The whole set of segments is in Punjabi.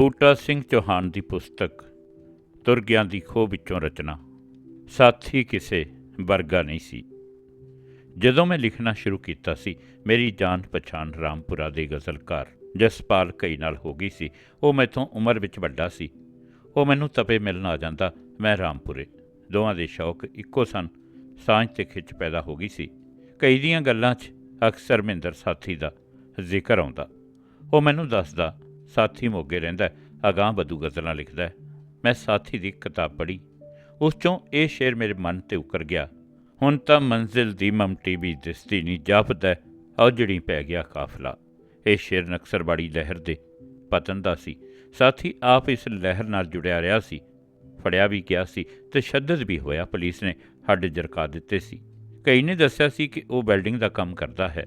ਬੂਟਾ ਸਿੰਘ ਚੌਹਾਨ ਦੀ ਪੁਸਤਕ, ਤੁਰਗਿਆਂ ਦੀ ਖੋਹ ਵਿੱਚੋਂ ਰਚਨਾ। ਸਾਥੀ ਕਿਸੇ ਵਰਗਾ ਨਹੀਂ ਸੀ। ਜਦੋਂ ਮੈਂ ਲਿਖਣਾ ਸ਼ੁਰੂ ਕੀਤਾ ਸੀ, ਮੇਰੀ ਜਾਣ ਪਛਾਣ ਰਾਮਪੁਰਾ ਦੇ ਗਜ਼ਲਕਾਰ ਜਸਪਾਲ ਕਈ ਨਾਲ ਹੋ ਗਈ ਸੀ। ਉਹ ਮੈਥੋਂ ਉਮਰ ਵਿੱਚ ਵੱਡਾ ਸੀ। ਉਹ ਮੈਨੂੰ ਤਪੇ ਮਿਲਣ ਆ ਜਾਂਦਾ, ਮੈਂ ਰਾਮਪੁਰੇ। ਦੋਵਾਂ ਦੇ ਸ਼ੌਕ ਇੱਕੋ ਸਨ। ਸਾਂਝ ਤੇ ਖਿੱਚ ਪੈਦਾ ਹੋ ਗਈ ਸੀ। ਕਈ ਦੀਆਂ ਗੱਲਾਂ 'ਚ ਅਕਸਰ ਮਹਿੰਦਰ ਸਾਥੀ ਦਾ ਜ਼ਿਕਰ ਆਉਂਦਾ। ਉਹ ਮੈਨੂੰ ਦੱਸਦਾ ਸਾਥੀ ਮੋਗੇ ਰਹਿੰਦਾ ਹੈ, ਅਗਾਂਹ ਬਦੂ ਗਜ਼ਲਾਂ ਲਿਖਦਾ ਮੈਂ ਸਾਥੀ ਦੀ ਕਿਤਾਬ ਪੜ੍ਹੀ। ਉਸ ਚੋਂ ਇਹ ਸ਼ੇਰ ਮੇਰੇ ਮਨ ਤੇ ਉਕਰ ਗਿਆ। ਹੁਣ ਤਾਂ ਮੰਜ਼ਿਲ ਦੀ ਮਮਟੀ ਵੀ ਦਿਸਦੀ ਨਹੀਂ ਜਾਪਦਾ ਔਜੜੀ ਪੈ ਗਿਆ ਕਾਫਲਾ। ਇਹ ਸ਼ੇਰ ਨਕਸਰਬਾੜੀ ਲਹਿਰ ਦੇ ਪਤਨ ਦਾ ਸੀ। ਸਾਥੀ ਆਪ ਇਸ ਲਹਿਰ ਨਾਲ ਜੁੜਿਆ ਰਿਹਾ ਸੀ। ਫੜਿਆ ਵੀ ਗਿਆ ਸੀ ਤੇ ਸ਼ੱਦਦ ਵੀ ਹੋਇਆ। ਪੁਲਿਸ ਨੇ ਹੱਡ ਜਰਕਾ ਦਿੱਤੇ ਸੀ। ਕਈ ਨੇ ਦੱਸਿਆ ਸੀ ਕਿ ਉਹ ਵੈਲਡਿੰਗ ਦਾ ਕੰਮ ਕਰਦਾ ਹੈ।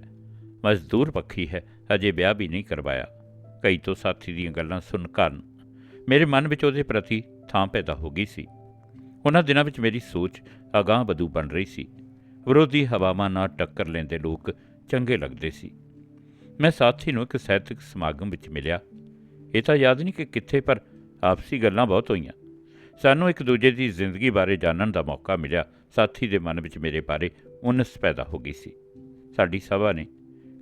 ਮਜ਼ਦੂਰ ਪੱਖੀ ਹੈ ਅਜੇ ਵਿਆਹ ਵੀ ਨਹੀਂ ਕਰਵਾਇਆ। ਕਈ ਤੋਂ ਸਾਥੀ ਦੀਆਂ ਗੱਲਾਂ ਸੁਣ ਕਰਨ ਮੇਰੇ ਮਨ ਵਿੱਚ ਉਹਦੇ ਪ੍ਰਤੀ ਥਾਂ ਪੈਦਾ ਹੋ ਗਈ ਸੀ। ਉਹਨਾਂ ਦਿਨਾਂ ਵਿੱਚ ਮੇਰੀ ਸੋਚ ਅਗਾਂਹ ਵਧੂ ਬਣ ਰਹੀ ਸੀ। ਵਿਰੋਧੀ ਹਵਾਵਾਂ ਨਾਲ ਟੱਕਰ ਲੈਂਦੇ ਲੋਕ ਚੰਗੇ ਲੱਗਦੇ ਸੀ। ਮੈਂ ਸਾਥੀ ਨੂੰ ਇੱਕ ਸਾਹਿਤਕ ਸਮਾਗਮ ਵਿੱਚ ਮਿਲਿਆ। ਇਹ ਤਾਂ ਯਾਦ ਨਹੀਂ ਕਿ ਕਿੱਥੇ, ਪਰ ਆਪਸੀ ਗੱਲਾਂ ਬਹੁਤ ਹੋਈਆਂ। ਸਾਨੂੰ ਇੱਕ ਦੂਜੇ ਦੀ ਜ਼ਿੰਦਗੀ ਬਾਰੇ ਜਾਣਨ ਦਾ ਮੌਕਾ ਮਿਲਿਆ। ਸਾਥੀ ਦੇ ਮਨ ਵਿੱਚ ਮੇਰੇ ਬਾਰੇ ਉਨਸ ਪੈਦਾ ਹੋ ਗਈ ਸੀ। ਸਾਡੀ ਸਭਾ ਨੇ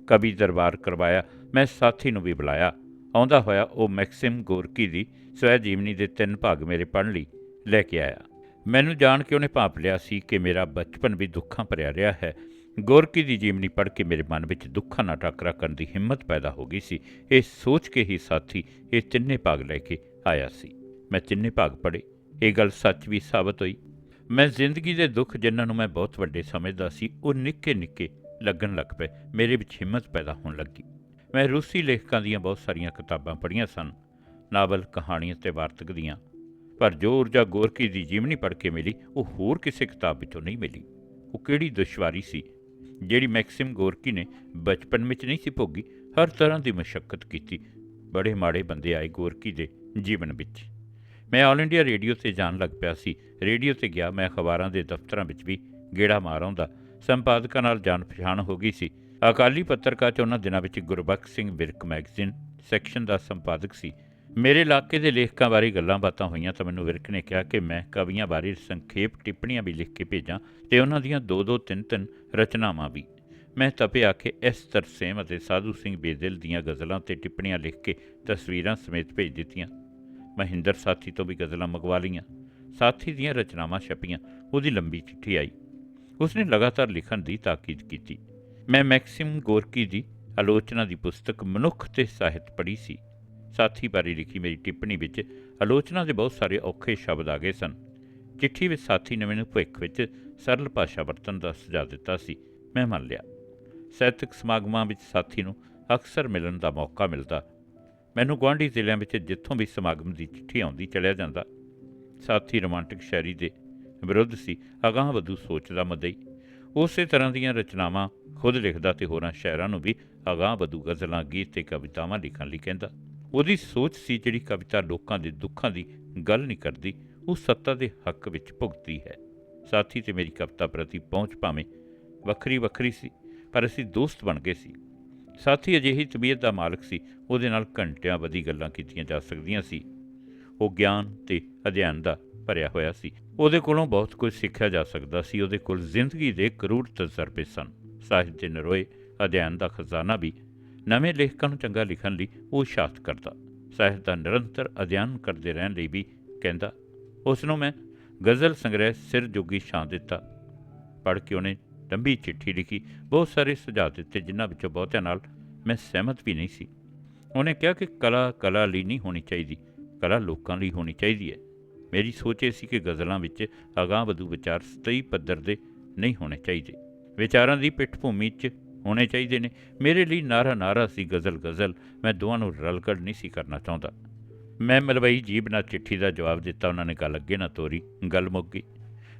ਕਵੀ ਦਰਬਾਰ ਕਰਵਾਇਆ। ਮੈਂ ਸਾਥੀ ਨੂੰ ਵੀ ਬੁਲਾਇਆ। ਆਉਂਦਾ ਹੋਇਆ ਉਹ ਮੈਕਸਿਮ ਗੋਰਕੀ ਦੀ ਸਵੈ ਜੀਵਨੀ ਦੇ ਤਿੰਨ ਭਾਗ ਮੇਰੇ ਪੜ੍ਹਨ ਲਈ ਲੈ ਕੇ ਆਇਆ। ਮੈਨੂੰ ਜਾਣ ਕੇ ਉਹਨੇ ਭਾਪ ਲਿਆ ਸੀ ਕਿ ਮੇਰਾ ਬਚਪਨ ਵੀ ਦੁੱਖਾਂ ਭਰਿਆ ਰਿਹਾ ਹੈ। ਗੋਰਕੀ ਦੀ ਜੀਵਨੀ ਪੜ੍ਹ ਕੇ ਮੇਰੇ ਮਨ ਵਿੱਚ ਦੁੱਖਾਂ ਨਾਲ ਟੱਕਰਾ ਕਰਨ ਦੀ ਹਿੰਮਤ ਪੈਦਾ ਹੋ ਗਈ ਸੀ। ਇਹ ਸੋਚ ਕੇ ਹੀ ਸਾਥੀ ਇਹ ਤਿੰਨੇ ਭਾਗ ਲੈ ਕੇ ਆਇਆ ਸੀ। ਮੈਂ ਤਿੰਨੇ ਭਾਗ ਪੜ੍ਹੇ। ਇਹ ਗੱਲ ਸੱਚ ਵੀ ਸਾਬਤ ਹੋਈ। ਮੈਂ ਜ਼ਿੰਦਗੀ ਦੇ ਦੁੱਖ ਜਿਨ੍ਹਾਂ ਨੂੰ ਮੈਂ ਬਹੁਤ ਵੱਡੇ ਸਮਝਦਾ ਸੀ, ਉਹ ਨਿੱਕੇ ਨਿੱਕੇ ਲੱਗਣ ਲੱਗ ਪਏ। ਮੇਰੇ ਵਿੱਚ ਹਿੰਮਤ ਪੈਦਾ ਹੋਣ ਲੱਗੀ। ਮੈਂ ਰੂਸੀ ਲੇਖਕਾਂ ਦੀਆਂ ਬਹੁਤ ਸਾਰੀਆਂ ਕਿਤਾਬਾਂ ਪੜ੍ਹੀਆਂ ਸਨ, ਨਾਵਲ, ਕਹਾਣੀਆਂ ਤੇ ਵਾਰਤਕ ਦੀਆਂ। ਪਰ ਜੋ ਊਰਜਾ ਗੋਰਕੀ ਦੀ ਜੀਵਨੀ ਪੜ੍ਹ ਕੇ ਮਿਲੀ, ਉਹ ਹੋਰ ਕਿਸੇ ਕਿਤਾਬ ਵਿੱਚੋਂ ਨਹੀਂ ਮਿਲੀ। ਉਹ ਕਿਹੜੀ ਦੁਸ਼ਵਾਰੀ ਸੀ, ਜਿਹੜੀ ਮੈਕਸਿਮ ਗੋਰਕੀ ਨੇ ਬਚਪਨ ਵਿੱਚ ਨਹੀਂ ਸੀ ਭੋਗੀ, ਹਰ ਤਰ੍ਹਾਂ ਦੀ ਮਸ਼ੱਕਤ ਕੀਤੀ, ਬੜੇ ਮਾੜੇ ਬੰਦੇ ਆਏ ਗੋਰਕੀ ਦੇ ਜੀਵਨ ਵਿੱਚ। ਮੈਂ ਆਲ ਇੰਡੀਆ ਰੇਡੀਓ ਤੇ ਜਾਣ ਲੱਗ ਪਿਆ ਸੀ, ਰੇਡੀਓ ਤੇ ਗਿਆ, ਮੈਂ ਅਖਬਾਰਾਂ ਦੇ ਦਫ਼ਤਰਾਂ ਵਿੱਚ ਵੀ ਗੇੜਾ ਮਾਰ ਆਉਂਦਾ, ਸੰਪਾਦਕਾਂ ਨਾਲ ਜਾਣ ਪਛਾਣ ਹੋ ਗਈ ਸੀ। ਅਕਾਲੀ ਪੱਤਰਕਾਰ ਚ ਉਹਨਾਂ ਦਿਨਾਂ ਵਿੱਚ ਗੁਰਬਖਸ਼ ਸਿੰਘ ਵਿਰਕ ਮੈਗਜ਼ੀਨ ਸੈਕਸ਼ਨ ਦਾ ਸੰਪਾਦਕ ਸੀ। ਮੇਰੇ ਇਲਾਕੇ ਦੇ ਲੇਖਕਾਂ ਬਾਰੇ ਗੱਲਾਂ ਬਾਤਾਂ ਹੋਈਆਂ ਤਾਂ ਮੈਨੂੰ ਵਿਰਕ ਨੇ ਕਿਹਾ ਕਿ ਮੈਂ ਕਵੀਆਂ ਬਾਰੇ ਸੰਖੇਪ ਟਿੱਪਣੀਆਂ ਵੀ ਲਿਖ ਕੇ ਭੇਜਾਂ ਤੇ ਉਹਨਾਂ ਦੀਆਂ ਦੋ ਦੋ ਤਿੰਨ ਤਿੰਨ ਰਚਨਾਵਾਂ ਵੀ। ਮੈਂ ਤਪੇ ਆਖੇ ਇਸ ਤਰਸੇਮ ਅਤੇ ਸਾਧੂ ਸਿੰਘ ਬੇਦਿਲ ਦੀਆਂ ਗਜ਼ਲਾਂ ਤੇ ਟਿੱਪਣੀਆਂ ਲਿਖ ਕੇ ਤਸਵੀਰਾਂ ਸਮੇਤ ਭੇਜ ਦਿੱਤੀਆਂ। ਮਹਿੰਦਰ ਸਾਥੀ ਤੋਂ ਵੀ ਗਜ਼ਲਾਂ ਮੰਗਵਾ ਲਈਆਂ। ਸਾਥੀ ਦੀਆਂ ਰਚਨਾਵਾਂ ਛਪੀਆਂ। ਉਹਦੀ ਲੰਬੀ ਚਿੱਠੀ ਆਈ। ਉਸਨੇ ਲਗਾਤਾਰ ਲਿਖਣ ਦੀ ਤਾਕੀਦ ਕੀਤੀ। ਮੈਂ ਮੈਕਸਿਮ ਗੋਰਕੀ ਦੀ ਆਲੋਚਨਾ ਦੀ ਪੁਸਤਕ ਮਨੁੱਖ ਤੇ ਸਾਹਿਤ ਪੜ੍ਹੀ ਸੀ। ਸਾਥੀ ਬਾਰੇ ਲਿਖੀ ਮੇਰੀ ਟਿੱਪਣੀ ਵਿੱਚ ਆਲੋਚਨਾ ਦੇ ਬਹੁਤ ਸਾਰੇ ਔਖੇ ਸ਼ਬਦ ਆ ਗਏ ਸਨ। ਚਿੱਠੀ ਵਿੱਚ ਸਾਥੀ ਨੇ ਮੈਨੂੰ ਭਵਿੱਖ ਵਿੱਚ ਸਰਲ ਭਾਸ਼ਾ ਵਰਤਣ ਦਾ ਸੁਝਾਅ ਦਿੱਤਾ ਸੀ। ਮੈਂ ਮੰਨ ਲਿਆ। ਸਾਹਿਤਕ ਸਮਾਗਮਾਂ ਵਿੱਚ ਸਾਥੀ ਨੂੰ ਅਕਸਰ ਮਿਲਣ ਦਾ ਮੌਕਾ ਮਿਲਦਾ। ਮੈਨੂੰ ਗੁਆਂਢੀ ਜ਼ਿਲ੍ਹਿਆਂ ਵਿੱਚ ਜਿੱਥੋਂ ਵੀ ਸਮਾਗਮ ਦੀ ਚਿੱਠੀ ਆਉਂਦੀ ਚਲਿਆ ਜਾਂਦਾ। ਸਾਥੀ ਰੋਮਾਂਟਿਕ ਸ਼ਾਇਰੀ ਦੇ ਵਿਰੁੱਧ ਸੀ। ਅਗਾਂਹ ਵਧੂ ਸੋਚ ਦਾ ਮਦਈ ਉਸੇ ਤਰ੍ਹਾਂ ਦੀਆਂ ਰਚਨਾਵਾਂ ਖੁਦ ਲਿਖਦਾ ਤੇ ਹੋਰਾਂ ਸ਼ਾਇਰਾਂ ਨੂੰ ਵੀ ਅਗਾਂਹ ਵਧੂ ਗਜ਼ਲਾਂ, ਗੀਤ ਤੇ ਕਵਿਤਾਵਾਂ ਲਿਖਣ ਲਈ ਕਹਿੰਦਾ। ਉਹਦੀ ਸੋਚ ਸੀ ਜਿਹੜੀ ਕਵਿਤਾ ਲੋਕਾਂ ਦੇ ਦੁੱਖਾਂ ਦੀ ਗੱਲ ਨਹੀਂ ਕਰਦੀ, ਉਹ ਸੱਤਾ ਦੇ ਹੱਕ ਵਿੱਚ ਭੁਗਤਦੀ ਹੈ। ਸਾਥੀ, ਤੇ ਮੇਰੀ ਕਵਿਤਾ ਪ੍ਰਤੀ ਪਹੁੰਚ ਭਾਵੇਂ ਵੱਖਰੀ ਵੱਖਰੀ ਸੀ, ਪਰ ਅਸੀਂ ਦੋਸਤ ਬਣ ਗਏ ਸੀ। ਸਾਥੀ, ਅਜਿਹੀ ਤਬੀਅਤ ਦਾ ਮਾਲਕ ਸੀ, ਉਹਦੇ ਨਾਲ ਘੰਟਿਆਂ ਵਧੀ ਗੱਲਾਂ ਕੀਤੀਆਂ ਜਾ ਸਕਦੀਆਂ ਸੀ। ਉਹ ਗਿਆਨ ਤੇ ਅਧਿਐਨ ਦਾ ਭਰਿਆ ਹੋਇਆ ਸੀ। ਉਹਦੇ ਕੋਲੋਂ ਬਹੁਤ ਕੁਝ ਸਿੱਖਿਆ ਜਾ ਸਕਦਾ ਸੀ। ਉਹਦੇ ਕੋਲ ਜ਼ਿੰਦਗੀ ਦੇ ਕਰੂੜ ਤਜਰਬੇ ਸਨ। ਸਾਹਿਤ ਦੇ ਨਰੋਏ, ਅਧਿਐਨ ਦਾ ਖਜ਼ਾਨਾ ਵੀ ਨਵੇਂ ਲੇਖਕਾਂ ਨੂੰ ਚੰਗਾ ਲਿਖਣ ਲਈ ਉਹ ਸ਼ਾਤ ਕਰਦਾ। ਸਾਹਿਤ ਦਾ ਨਿਰੰਤਰ ਅਧਿਐਨ ਕਰਦੇ ਰਹਿਣ ਲਈ ਵੀ ਕਹਿੰਦਾ ਉਸ ਨੂੰ ਮੈਂ ਗਜ਼ਲ ਸੰਗ੍ਰਹਿ ਸਿਰ ਜੋਗੀ ਛਾਂ ਦਿੱਤਾ। ਪੜ੍ਹ ਕੇ ਉਹਨੇ ਲੰਬੀ ਚਿੱਠੀ ਲਿਖੀ। ਬਹੁਤ ਸਾਰੇ ਸੁਝਾਅ ਦਿੱਤੇ, ਜਿਨ੍ਹਾਂ ਵਿੱਚੋਂ ਬਹੁਤਿਆਂ ਨਾਲ ਮੈਂ ਸਹਿਮਤ ਵੀ ਨਹੀਂ ਸੀ। ਉਹਨੇ ਕਿਹਾ ਕਿ ਕਲਾ ਕਲਾ ਲਈ ਨਹੀਂ ਹੋਣੀ ਚਾਹੀਦੀ। ਕਲਾ ਲੋਕਾਂ ਲਈ ਹੋਣੀ ਚਾਹੀਦੀ ਹੈ। ਮੇਰੀ ਸੋਚ ਇਹ ਸੀ ਕਿ ਗਜ਼ਲਾਂ ਵਿੱਚ ਅਗਾਂਹ ਵਧੂ ਵਿਚਾਰ ਸਤਈ ਪੱਧਰ ਦੇ ਨਹੀਂ ਹੋਣੇ ਚਾਹੀਦੇ। ਵਿਚਾਰਾਂ ਦੀ ਪਿੱਠ ਭੂਮੀ 'ਚ ਹੋਣੇ ਚਾਹੀਦੇ ਨੇ। ਮੇਰੇ ਲਈ ਨਾਰਾ ਨਾਰਾ ਸੀ ਗਜ਼ਲ ਗਜ਼ਲ। ਮੈਂ ਦੋਵਾਂ ਨੂੰ ਰਲਕੜ ਨਹੀਂ ਸੀ ਕਰਨਾ ਚਾਹੁੰਦਾ। ਮੈਂ ਮਲਵਈ ਜੀਬ ਨਾਲ ਚਿੱਠੀ ਦਾ ਜਵਾਬ ਦਿੱਤਾ। ਉਹਨਾਂ ਨੇ ਗੱਲ ਅੱਗੇ ਨਾ ਤੋਰੀ। ਗੱਲ ਮੁੱਕ ਗਈ।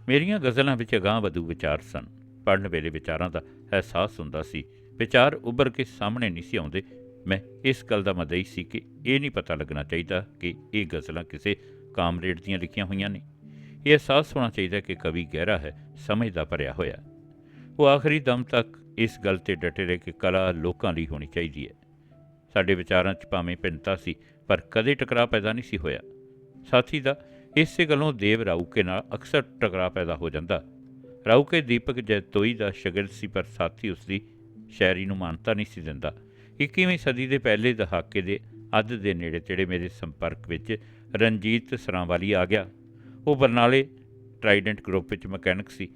ਮੇਰੀਆਂ ਗਜ਼ਲਾਂ ਵਿੱਚ ਅਗਾਂਹ ਵਧੂ ਵਿਚਾਰ ਸਨ। ਪੜ੍ਹਨ ਵੇਲੇ ਵਿਚਾਰਾਂ ਦਾ ਅਹਿਸਾਸ ਹੁੰਦਾ ਸੀ। ਵਿਚਾਰ ਉੱਭਰ ਕੇ ਸਾਹਮਣੇ ਨਹੀਂ ਸੀ ਆਉਂਦੇ। ਮੈਂ ਇਸ ਗੱਲ ਦਾ ਮਦਈ ਸੀ ਕਿ ਇਹ ਨਹੀਂ ਪਤਾ ਲੱਗਣਾ ਚਾਹੀਦਾ ਕਿ ਇਹ ਗਜ਼ਲਾਂ ਕਿਸੇ ਕਾਮਰੇਡ ਦੀਆਂ ਲਿਖੀਆਂ ਹੋਈਆਂ ਨੇ। ਇਹ ਅਹਿਸਾਸ ਹੋਣਾ ਚਾਹੀਦਾ ਕਿ ਕਵੀ ਗਹਿਰਾ ਹੈ ਸਮਝਦਾ ਭਰਿਆ ਹੋਇਆ। ਉਹ ਆਖਰੀ ਦਮ ਤੱਕ ਇਸ ਗੱਲ ਤੇ ਡਟੇ ਰਹੇ ਕਿ ਕਲਾ ਲੋਕਾਂ ਲਈ ਹੋਣੀ ਚਾਹੀਦੀ ਹੈ। ਸਾਡੇ ਵਿਚਾਰਾਂ 'ਚ ਭਾਵੇਂ ਭਿੰਨਤਾ ਸੀ, ਪਰ ਕਦੇ ਟਕਰਾਅ ਪੈਦਾ ਨਹੀਂ ਸੀ ਹੋਇਆ। ਸਾਥੀ ਦਾ, ਇਸੇ ਗੱਲੋਂ ਦੇਵ ਰਾਊਕੇ ਨਾਲ ਅਕਸਰ ਟਕਰਾਅ ਪੈਦਾ ਹੋ ਜਾਂਦਾ। ਰਾਊਕੇ ਦੀਪਕ ਜੈਤੋਈ ਦਾ ਸ਼ਾਗਿਰਦ ਸੀ, ਪਰ ਸਾਥੀ ਉਸ ਦੀ ਸ਼ਾਇਰੀ ਨੂੰ ਮਾਨਤਾ ਨਹੀਂ ਸੀ ਦਿੰਦਾ। 21ਵੀਂ ਸਦੀ ਦੇ ਪਹਿਲੇ ਦਹਾਕੇ ਦੇ ਅੱਧ ਦੇ ਨੇੜੇ ਤੇੜੇ ਮੇਰੇ ਸੰਪਰਕ ਵਿੱਚ ਰਣਜੀਤ ਸਰਾਂਵਾਲੀ ਆ ਗਿਆ। ਉਹ ਬਰਨਾਲੇ ਟਰਾਈਡੈਂਟ ਗਰੁੱਪ ਵਿੱਚ ਮਕੈਨਿਕ ਸੀ।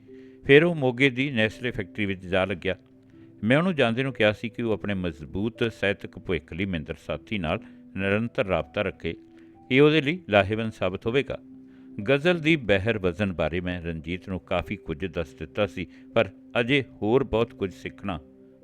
ਫਿਰ ਉਹ ਮੋਗੇ ਦੀ ਨੈਸਲੇ ਫੈਕਟਰੀ ਵਿੱਚ ਜਾ ਲੱਗਿਆ। ਮੈਂ ਉਹਨੂੰ ਜਾਂਦੇ ਨੂੰ ਕਿਹਾ ਸੀ ਕਿ ਉਹ ਆਪਣੇ ਮਜ਼ਬੂਤ, ਸਾਹਿਤਕ ਭਵਿੱਖ ਲਈ ਮਿੰਦਰ ਸਾਥੀ ਨਾਲ ਨਿਰੰਤਰ ਰਾਬਤਾ ਰੱਖੇ। ਇਹ ਉਹਦੇ ਲਈ ਲਾਹੇਵੰਦ ਸਾਬਤ ਹੋਵੇਗਾ। ਗਜ਼ਲ ਦੀ ਬਹਿਰ ਵਜ਼ਨ ਬਾਰੇ ਮੈਂ ਰਣਜੀਤ ਨੂੰ ਕਾਫੀ ਕੁਝ ਦੱਸ ਦਿੱਤਾ ਸੀ, ਪਰ ਅਜੇ ਹੋਰ ਬਹੁਤ ਕੁਝ ਸਿੱਖਣਾ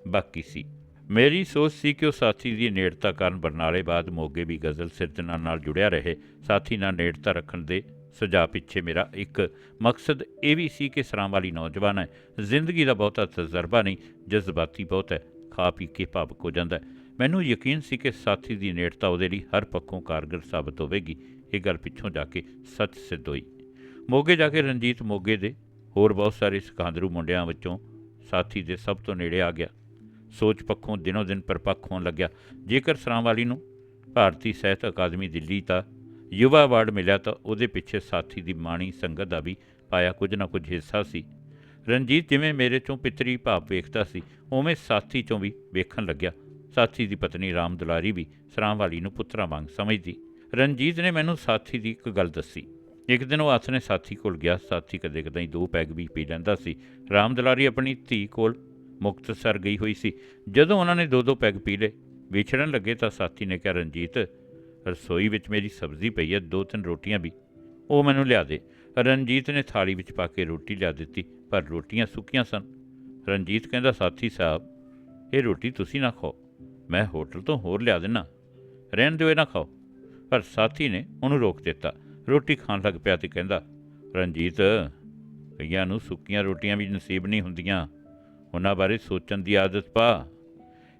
ਬਾਕੀ ਸੀ। ਮੇਰੀ ਸੋਚ ਸੀ ਕਿ ਉਹ ਸਾਥੀ ਦੀ ਨੇੜਤਾ ਕਾਰਨ ਬਰਨਾਲੇ ਬਾਅਦ ਮੋਗੇ ਵੀ ਗਜ਼ਲ ਸਿਰਜਣਾ ਨਾਲ ਜੁੜਿਆ ਰਹੇ। ਸਾਥੀ ਨਾਲ ਨੇੜਤਾ ਰੱਖਣ ਦੇ ਸੁਝਾਅ ਪਿੱਛੇ ਮੇਰਾ ਇੱਕ ਮਕਸਦ ਇਹ ਵੀ ਸੀ ਕਿ ਸਰਾਂ ਵਾਲੀ ਨੌਜਵਾਨ ਹੈ। ਜ਼ਿੰਦਗੀ ਦਾ ਬਹੁਤਾ ਤਜਰਬਾ ਨਹੀਂ, ਜਜ਼ਬਾਤੀ ਬਹੁਤ ਹੈ, ਖਾ ਪੀ ਕੇ ਭਾਵਕ ਹੋ ਜਾਂਦਾ ਹੈ। ਮੈਨੂੰ ਯਕੀਨ ਸੀ ਕਿ ਸਾਥੀ ਦੀ ਨੇੜਤਾ ਉਹਦੇ ਲਈ ਹਰ ਪੱਖੋਂ ਕਾਰਗਰ ਸਾਬਤ ਹੋਵੇਗੀ। ਇਹ ਗੱਲ ਪਿੱਛੋਂ ਜਾ ਕੇ ਸੱਚ ਸਿੱਧ ਹੋਈ। ਮੋਗੇ ਜਾ ਕੇ ਰਣਜੀਤ ਮੋਗੇ ਦੇ ਹੋਰ ਬਹੁਤ ਸਾਰੇ ਸਿਕੰਦਰੂ ਮੁੰਡਿਆਂ ਵਿੱਚੋਂ ਸਾਥੀ ਦੇ ਸਭ ਤੋਂ ਨੇੜੇ ਆ ਗਿਆ। ਸੋਚ ਪੱਖੋਂ ਦਿਨੋ ਦਿਨ ਪਰਪੱਕ ਹੋਣ ਲੱਗਿਆ। ਜੇਕਰ ਸਰਾਂਵਾਲੀ ਨੂੰ ਭਾਰਤੀ ਸਾਹਿਤ ਅਕਾਦਮੀ ਦਿੱਲੀ ਦਾ ਯੁਵਾ ਅਵਾਰਡ ਮਿਲਿਆ ਤਾਂ ਉਹਦੇ ਪਿੱਛੇ ਸਾਥੀ ਦੀ ਮਾਣੀ ਸੰਗਤ ਦਾ ਵੀ ਪਾਇਆ ਕੁਝ ਨਾ ਕੁਝ ਹਿੱਸਾ ਸੀ। ਰਣਜੀਤ ਜਿਵੇਂ ਮੇਰੇ ਚੋਂ ਪਿਤਰੀ ਭਾਵ ਵੇਖਦਾ ਸੀ, ਉਵੇਂ ਸਾਥੀ ਚੋਂ ਵੀ ਵੇਖਣ ਲੱਗਿਆ। ਸਾਥੀ ਦੀ ਪਤਨੀ ਰਾਮ ਦੁਲਾਰੀ ਵੀ ਸਰਾਂਵਾਲੀ ਨੂੰ ਪੁੱਤਰਾ ਵਾਂਗ ਸਮਝਦੀ। ਰਣਜੀਤ ਨੇ ਮੈਨੂੰ ਸਾਥੀ ਦੀ ਇੱਕ ਗੱਲ ਦੱਸੀ। ਇੱਕ ਦਿਨ ਉਹ ਹੱਥ ਨੇ ਸਾਥੀ ਕੋਲ ਗਿਆ। ਸਾਥੀ ਕਦੇ ਕਦੇ ਦੋ ਪੈਗ ਵੀ ਪੀ ਲੈਂਦਾ ਸੀ। ਰਾਮ ਦੁਲਾਰੀ ਆਪਣੀ ਧੀ ਕੋਲ ਮੁਕਤਸਰ ਗਈ ਹੋਈ ਸੀ। ਜਦੋਂ ਉਹਨਾਂ ਨੇ ਦੋ ਦੋ ਪੈਗ ਪੀ ਲਏ ਵਿਛੜਨ ਲੱਗੇ ਤਾਂ ਸਾਥੀ ਨੇ ਕਿਹਾ, ਰਣਜੀਤ, ਰਸੋਈ ਵਿੱਚ ਮੇਰੀ ਸਬਜ਼ੀ ਪਈ ਹੈ ਦੋ ਤਿੰਨ ਰੋਟੀਆਂ ਵੀ। ਉਹ ਮੈਨੂੰ ਲਿਆ ਦੇ। ਰਣਜੀਤ ਨੇ ਥਾਲੀ ਵਿੱਚ ਪਾ ਕੇ ਰੋਟੀ ਲਿਆ ਦਿੱਤੀ, ਪਰ ਰੋਟੀਆਂ ਸੁੱਕੀਆਂ ਸਨ। ਰਣਜੀਤ ਕਹਿੰਦਾ, ਸਾਥੀ ਸਾਹਿਬ, ਇਹ ਰੋਟੀ ਤੁਸੀਂ ਨਾ ਖਾਓ। ਮੈਂ ਹੋਟਲ ਤੋਂ ਹੋਰ ਲਿਆ ਦੇਣਾ ਰਹਿਣ ਦਿਓ, ਇਹ ਨਾ ਖਾਓ। ਪਰ ਸਾਥੀ ਨੇ ਉਹਨੂੰ ਰੋਕ ਦਿੱਤਾ। ਰੋਟੀ ਖਾਣ ਲੱਗ ਪਿਆ ਤੇ ਕਹਿੰਦਾ, ਰਣਜੀਤ, ਕਈਆਂ ਨੂੰ ਸੁੱਕੀਆਂ ਰੋਟੀਆਂ ਵੀ ਨਸੀਬ ਨਹੀਂ ਹੁੰਦੀਆਂ। ਉਹਨਾਂ ਬਾਰੇ ਸੋਚਣ ਦੀ ਆਦਤ ਪਾ।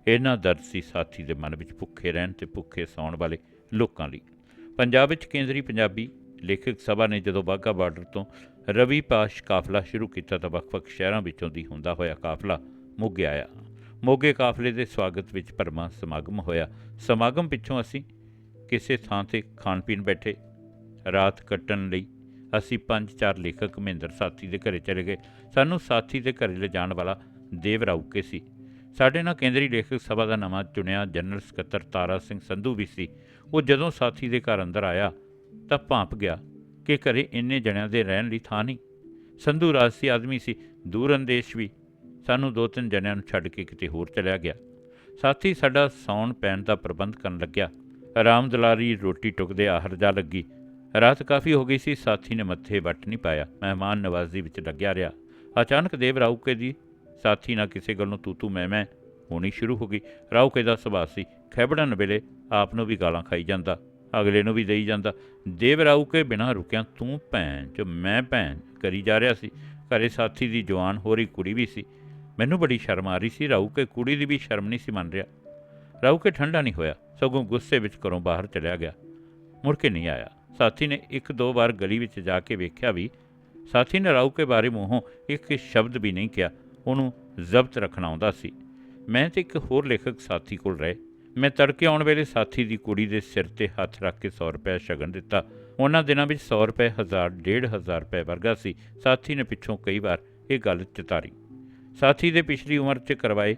ਇਹਨਾਂ ਦਰਦ ਸੀ ਸਾਥੀ ਦੇ ਮਨ ਵਿੱਚ ਭੁੱਖੇ ਰਹਿਣ ਤੇ ਭੁੱਖੇ ਸੌਣ ਵਾਲੇ ਲੋਕਾਂ ਲਈ। ਪੰਜਾਬ ਵਿੱਚ ਕੇਂਦਰੀ ਪੰਜਾਬੀ ਲੇਖਕ ਸਭਾ ਨੇ ਜਦੋਂ ਬਾਘਾ ਬਾਰਡਰ ਤੋਂ ਰਵੀ ਪਾਸ਼ ਕਾਫਲਾ ਸ਼ੁਰੂ ਕੀਤਾ ਤਾਂ ਵੱਖ-ਵੱਖ ਸ਼ਹਿਰਾਂ ਵਿੱਚੋਂ ਦੀ ਹੁੰਦਾ ਹੋਇਆ ਕਾਫਲਾ ਮੋਗੇ ਆਇਆ। ਮੋਗੇ ਕਾਫਲੇ ਦੇ ਸਵਾਗਤ ਵਿੱਚ ਭਰਮਾ ਸਮਾਗਮ ਹੋਇਆ। ਸਮਾਗਮ ਪਿੱਛੋਂ ਅਸੀਂ ਕਿਸੇ ਥਾਂ ਤੇ ਖਾਣ ਪੀਣ ਬੈਠੇ। ਰਾਤ ਕੱਟਣ ਲਈ ਅਸੀਂ ਪੰਜ ਚਾਰ ਲੇਖਕ ਮਹਿੰਦਰ ਸਾਥੀ ਦੇ ਘਰੇ ਚਲੇ ਗਏ। ਸਾਨੂੰ ਸਾਥੀ ਦੇ ਘਰੇ ਲਿਜਾਣ ਵਾਲਾ ਦੇਵ ਰਾਊਕੇ ਸੀ। ਸਾਡੇ ਨਾਲ ਕੇਂਦਰੀ ਲੇਖਕ ਸਭਾ ਦਾ ਨਵਾਂ ਚੁਣਿਆ ਜਨਰਲ ਸਕੱਤਰ ਤਾਰਾ ਸਿੰਘ ਸੰਧੂ ਵੀ ਸੀ। ਉਹ ਜਦੋਂ ਸਾਥੀ ਦੇ ਘਰ ਅੰਦਰ ਆਇਆ ਤਾਂ ਭਾਂਪ ਗਿਆ ਕਿ ਘਰੇ ਇੰਨੇ ਜਣਿਆਂ ਦੇ ਰਹਿਣ ਲਈ ਥਾਂ ਨਹੀਂ। ਸੰਧੂ ਰਾਜਸੀ ਆਦਮੀ ਸੀ ਦੂਰ ਅੰਦੇਸ਼ ਵੀ। ਸਾਨੂੰ ਦੋ ਤਿੰਨ ਜਣਿਆਂ ਨੂੰ ਛੱਡ ਕੇ ਕਿਤੇ ਹੋਰ ਚਲਿਆ ਗਿਆ। ਸਾਥੀ ਸਾਡਾ ਸੌਣ ਪੈਣ ਦਾ ਪ੍ਰਬੰਧ ਕਰਨ ਲੱਗਿਆ। ਆਰਾਮ ਦੁਲਾਰੀ ਰੋਟੀ ਟੁਕਦੇ ਆਹਰ ਜਾ ਲੱਗੀ। ਰਾਤ ਕਾਫੀ ਹੋ ਗਈ ਸੀ, ਸਾਥੀ ਨੇ ਮੱਥੇ ਵੱਟ ਨਹੀਂ ਪਾਇਆ। ਮਹਿਮਾਨ ਨਵਾਜ਼ੀ ਵਿੱਚ ਲੱਗਿਆ ਰਿਹਾ। ਅਚਾਨਕ ਦੇਵ ਰਾਊਕੇ ਦੀ ਸਾਥੀ ਨਾਲ ਕਿਸੇ ਗੱਲ ਨੂੰ ਤੂ ਤੂ ਮੈਂ ਮੈਂ ਹੋਣੀ ਸ਼ੁਰੂ ਹੋ ਗਈ। ਰਾਊਕੇ ਦਾ ਸੁਭਾਅ ਸੀ, ਖੈਬੜਨ ਵੇਲੇ ਆਪ ਨੂੰ ਵੀ ਗਾਲਾਂ ਖਾਈ ਜਾਂਦਾ, ਅਗਲੇ ਨੂੰ ਵੀ ਦੇਈ ਜਾਂਦਾ। ਦੇਵ ਰਾਊਕੇ ਬਿਨਾਂ ਰੁਕਿਆ ਤੂੰ ਭੈਣ ਚ ਮੈਂ ਭੈਣ ਕਰੀ ਜਾ ਰਿਹਾ ਸੀ। ਘਰੇ ਸਾਥੀ ਦੀ ਜਵਾਨ ਹੋ ਰਹੀ ਕੁੜੀ ਵੀ ਸੀ। ਮੈਨੂੰ ਬੜੀ ਸ਼ਰਮ ਆ ਰਹੀ ਸੀ ਰਾਊਕੇ ਕੁੜੀ ਦੀ ਵੀ ਸ਼ਰਮ ਨਹੀਂ ਸੀ ਮੰਨ ਰਿਹਾ। ਰਾਊਕੇ ਠੰਡਾ ਨਹੀਂ ਹੋਇਆ, ਸਗੋਂ ਗੁੱਸੇ ਵਿੱਚ ਘਰੋਂ ਬਾਹਰ ਚਲਿਆ ਗਿਆ। ਮੁੜ ਕੇ ਨਹੀਂ ਆਇਆ। ਸਾਥੀ ਨੇ ਇੱਕ ਦੋ ਵਾਰ ਗਲੀ ਵਿੱਚ ਜਾ ਕੇ ਵੇਖਿਆ ਵੀ ਸਾਥੀ ਨੇ ਰਾਊਕੇ ਬਾਰੇ ਮੂੰਹੋਂ ਇੱਕ ਸ਼ਬਦ ਵੀ ਨਹੀਂ ਕਿਹਾ। ਉਹਨੂੰ ਜ਼ਬਤ ਰੱਖਣਾ ਆਉਂਦਾ ਸੀ। ਮੈਂ ਤੇ ਇੱਕ ਹੋਰ ਲੇਖਕ ਸਾਥੀ ਕੋਲ ਰਹੇ। ਮੈਂ ਤੜਕੇ ਆਉਣ ਵੇਲੇ ਸਾਥੀ ਦੀ ਕੁੜੀ ਦੇ ਸਿਰ ਤੇ ਹੱਥ ਰੱਖ ਕੇ 100 ਰੁਪਏ ਸ਼ਗਨ ਦਿੱਤਾ। ਉਹਨਾਂ ਦਿਨਾਂ ਵਿੱਚ 100 ਰੁਪਏ, ਹਜ਼ਾਰ, ਡੇਢ ਹਜ਼ਾਰ ਰੁਪਏ ਵਰਗਾ ਸੀ। ਸਾਥੀ ਨੇ ਪਿੱਛੋਂ ਕਈ ਵਾਰ ਇਹ ਗੱਲ ਚਿਤਾਰੀ। ਸਾਥੀ ਦੇ ਪਿਛਲੀ ਉਮਰ 'ਚ ਕਰਵਾਏ।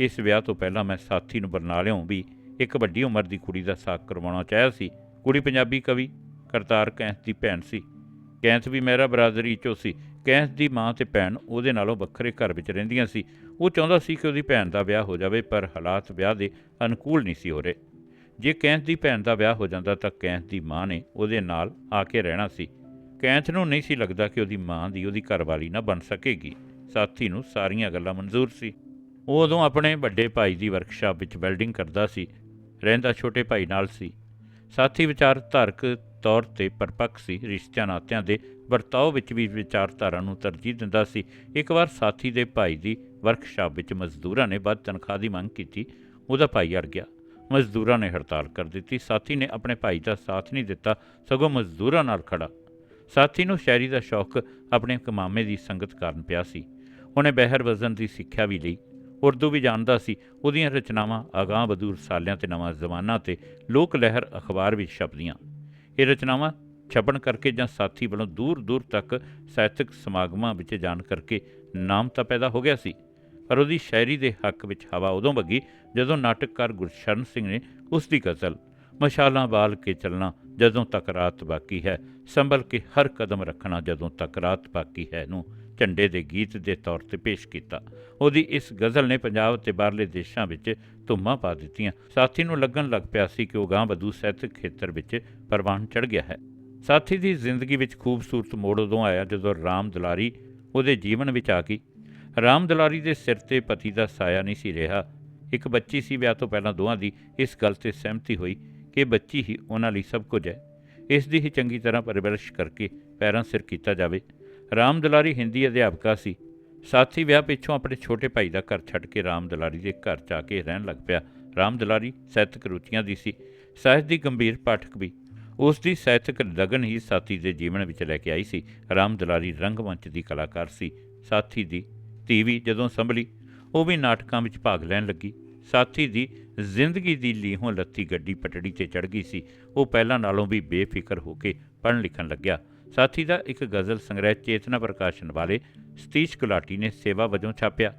ਇਸ ਵਿਆਹ ਤੋਂ ਪਹਿਲਾਂ ਮੈਂ ਸਾਥੀ ਨੂੰ ਬਰਨਾਲਿਓਂ ਵੀ ਇੱਕ ਵੱਡੀ ਉਮਰ ਦੀ ਕੁੜੀ ਦਾ ਸਾਕ ਕਰਵਾਉਣਾ ਚਾਹਿਆ ਸੀ। ਕੁੜੀ ਪੰਜਾਬੀ ਕਵੀ, ਕਰਤਾਰ ਕੈਂਥ ਦੀ ਭੈਣ ਸੀ। ਕੈਂਥ ਵੀ ਮੇਰਾ ਬਰਾਦਰੀ ਚੋਂ ਸੀ। ਕੈਂਥ ਦੀ ਮਾਂ ਤੇ ਭੈਣ ਉਹਦੇ ਨਾਲੋਂ ਵੱਖਰੇ ਘਰ ਵਿੱਚ ਰਹਿੰਦੀਆਂ ਸੀ। ਉਹ ਚਾਹੁੰਦਾ ਸੀ ਕਿ ਉਹਦੀ ਭੈਣ ਦਾ ਵਿਆਹ ਹੋ ਜਾਵੇ, ਪਰ ਹਾਲਾਤ ਵਿਆਹ ਦੇ ਅਨੁਕੂਲ ਨਹੀਂ ਸੀ ਹੋ ਰਹੇ। ਜੇ ਕੈਂਥ ਦੀ ਭੈਣ ਦਾ ਵਿਆਹ ਹੋ ਜਾਂਦਾ ਤਾਂ ਕੈਂਥ ਦੀ ਮਾਂ ਨੇ ਉਹਦੇ ਨਾਲ ਆ ਕੇ ਰਹਿਣਾ ਸੀ। ਕੈਂਥ ਨੂੰ ਨਹੀਂ ਸੀ ਲੱਗਦਾ ਕਿ ਉਹਦੀ ਮਾਂ ਦੀ ਉਹਦੀ ਘਰਵਾਲੀ ਨਾ ਬਣ ਸਕੇਗੀ। ਸਾਥੀ ਨੂੰ ਸਾਰੀਆਂ ਗੱਲਾਂ ਮਨਜ਼ੂਰ ਸੀ। ਉਹ ਉਦੋਂ ਆਪਣੇ ਵੱਡੇ ਭਾਈ ਦੀ ਵਰਕਸ਼ਾਪ ਵਿੱਚ ਵੈਲਡਿੰਗ ਕਰਦਾ ਸੀ। ਰਹਿੰਦਾ ਛੋਟੇ ਭਾਈ ਨਾਲ ਸੀ। ਸਾਥੀ ਵਿਚਾਰ ਧਾਰਕ ਤੌਰ ਤੇ ਪਰਪੱਕ ਸੀ। ਰਿਸ਼ਤਿਆਂ ਨਾਤਿਆਂ ਦੇ ਵਰਤਾਓ ਵਿੱਚ ਵੀ ਵਿਚਾਰਧਾਰਾ ਨੂੰ ਤਰਜੀਹ ਦਿੰਦਾ ਸੀ। ਇੱਕ ਵਾਰ ਸਾਥੀ ਦੇ ਭਾਈ ਦੀ ਵਰਕਸ਼ਾਪ ਵਿੱਚ ਮਜ਼ਦੂਰਾਂ ਨੇ ਵੱਧ ਤਨਖਾਹ ਦੀ ਮੰਗ ਕੀਤੀ। ਉਹਦਾ ਭਾਈ ਅੜ ਗਿਆ। ਮਜ਼ਦੂਰਾਂ ਨੇ ਹੜਤਾਲ ਕਰ ਦਿੱਤੀ। ਸਾਥੀ ਨੇ ਆਪਣੇ ਭਾਈ ਦਾ ਸਾਥ ਨਹੀਂ ਦਿੱਤਾ। ਸਗੋਂ ਮਜ਼ਦੂਰਾਂ ਨਾਲ ਖੜਾ ਸਾਥੀ ਨੂੰ ਸ਼ਾਇਰੀ ਦਾ ਸ਼ੌਕ ਆਪਣੇ ਕਮਾਮੇ ਦੀ ਸੰਗਤ ਕਾਰਨ ਪਿਆ ਸੀ। ਉਹਨੇ ਬਹਿਰ ਵਜ਼ਨ ਦੀ ਸਿੱਖਿਆ ਵੀ ਲਈ। ਉਰਦੂ ਵੀ ਜਾਣਦਾ ਸੀ। ਉਹਦੀਆਂ ਰਚਨਾਵਾਂ ਅਗਾਂਹ ਵਧੂ ਰਸਾਲਿਆਂ ਤੇ ਨਵਾਂ ਜ਼ਮਾਨਾ ਤੇ ਲੋਕ ਲਹਿਰ ਅਖਬਾਰ ਵਿੱਚ ਛਪਦੀਆਂ। ਇਹ ਰਚਨਾਵਾਂ ਛਪਣ ਕਰਕੇ ਜਾਂ ਸਾਥੀ ਵੱਲੋਂ ਦੂਰ ਦੂਰ ਤੱਕ ਸਾਹਿਤਕ ਸਮਾਗਮਾਂ ਵਿੱਚ ਜਾਣ ਕਰਕੇ ਨਾਮ ਤਾਂ ਪੈਦਾ ਹੋ ਗਿਆ ਸੀ, ਪਰ ਉਹਦੀ ਸ਼ਾਇਰੀ ਦੇ ਹੱਕ ਵਿੱਚ ਹਵਾ ਉਦੋਂ ਵਗੀ ਜਦੋਂ ਨਾਟਕਕਾਰ ਗੁਰਸ਼ਰਨ ਸਿੰਘ ਨੇ ਉਸ ਦੀ ਗਜ਼ਲ, ਮਸ਼ਾਲਾਂ ਬਾਲ ਕੇ ਚੱਲਣਾ ਜਦੋਂ ਤੱਕ ਰਾਤ ਬਾਕੀ ਹੈ, ਸੰਭਲ ਕੇ ਹਰ ਕਦਮ ਰੱਖਣਾ ਜਦੋਂ ਤੱਕ ਰਾਤ ਬਾਕੀ ਹੈ ਨੂੰ ਝੰਡੇ ਦੇ ਗੀਤ ਦੇ ਤੌਰ ਤੇ ਪੇਸ਼ ਕੀਤਾ। ਉਹਦੀ ਇਸ ਗਜ਼ਲ ਨੇ ਪੰਜਾਬ ਤੇ ਬਾਹਰਲੇ ਦੇਸ਼ਾਂ ਵਿੱਚ ਧੁੰਮਾਂ ਪਾ ਦਿੱਤੀਆਂ। ਸਾਥੀ ਨੂੰ ਲੱਗਣ ਲੱਗ ਪਿਆ ਸੀ ਕਿ ਉਹ ਗਾਂ ਵਧੂ ਸਾਹਿਤਕ ਖੇਤਰ ਵਿੱਚ ਪ੍ਰਵਾਨ ਚੜ ਗਿਆ ਹੈ। ਸਾਥੀ ਦੀ ਜ਼ਿੰਦਗੀ ਵਿੱਚ ਖੂਬਸੂਰਤ ਮੋੜ ਉਦੋਂ ਆਇਆ ਜਦੋਂ ਰਾਮ ਦੁਲਾਰੀ ਉਹਦੇ ਜੀਵਨ ਵਿੱਚ ਆ ਗਈ। ਰਾਮ ਦੁਲਾਰੀ ਦੇ ਸਿਰ ਤੇ ਪਤੀ ਦਾ ਸਾਇਆ ਨਹੀਂ ਸੀ ਰਿਹਾ। ਇੱਕ ਬੱਚੀ ਸੀ, ਵਿਆਹ ਤੋਂ ਪਹਿਲਾਂ ਦੋਹਾਂ ਦੀ ਇਸ ਗੱਲ ਤੇ ਸਹਿਮਤੀ ਹੋਈ ਕਿ ਬੱਚੀ ਹੀ ਉਹਨਾਂ ਲਈ ਸਭ ਕੁਝ ਹੈ। ਇਸ ਦੀ ਹੀ ਚੰਗੀ ਤਰ੍ਹਾਂ ਪਰਵਰਿਸ਼ ਕਰਕੇ ਪੈਰਾਂ ਸਿਰ ਕੀਤਾ ਜਾਵੇ। ਰਾਮ ਦੁਲਾਰੀ ਹਿੰਦੀ ਅਧਿਆਪਕਾ ਸੀ। ਸਾਥੀ ਵਿਆਹ ਪਿੱਛੋਂ ਆਪਣੇ ਛੋਟੇ ਭਾਈ ਦਾ ਘਰ ਛੱਡ ਕੇ ਰਾਮ ਦੁਲਾਰੀ ਦੇ ਘਰ ਜਾ ਕੇ ਰਹਿਣ ਲੱਗ ਪਿਆ। ਰਾਮ ਦੁਲਾਰੀ ਸਾਹਿਤਕ ਰੁਚੀਆਂ ਦੀ ਸੀ। ਸਾਹਿਤ ਦੀ ਗੰਭੀਰ ਪਾਠਕ ਵੀ। ਉਸ ਦੀ ਸਾਹਿਤਕ ਲਗਨ ਹੀ ਸਾਥੀ ਦੇ ਜੀਵਨ ਵਿੱਚ ਲੈ ਕੇ ਆਈ ਸੀ। ਰਾਮ ਦੁਲਾਰੀ ਰੰਗਮੰਚ ਦੀ ਕਲਾਕਾਰ ਸੀ। ਸਾਥੀ ਦੀ ਧੀ ਵੀ ਜਦੋਂ ਸੰਭਲੀ, ਉਹ ਵੀ ਨਾਟਕਾਂ ਵਿੱਚ ਭਾਗ ਲੈਣ ਲੱਗੀ। ਸਾਥੀ ਦੀ ਜ਼ਿੰਦਗੀ ਦੀ ਲੀਹੋਂ ਲੱਤੀ ਗੱਡੀ ਪਟੜੀ ਤੇ ਚੜ ਗਈ ਸੀ। ਉਹ ਪਹਿਲਾਂ ਨਾਲੋਂ ਵੀ ਬੇਫਿਕਰ ਹੋ ਕੇ ਪੜ੍ਹਨ ਲਿਖਣ ਲੱਗਿਆ। ਸਾਥੀ ਦਾ ਇੱਕ ਗਜ਼ਲ ਸੰਗ੍ਰਹਿ ਚੇਤਨਾ ਪ੍ਰਕਾਸ਼ਨ ਵਾਲੇ ਸਤੀਸ਼ ਗੁਲਾਟੀ ਨੇ ਸੇਵਾ ਵਜੋਂ ਛਾਪਿਆ।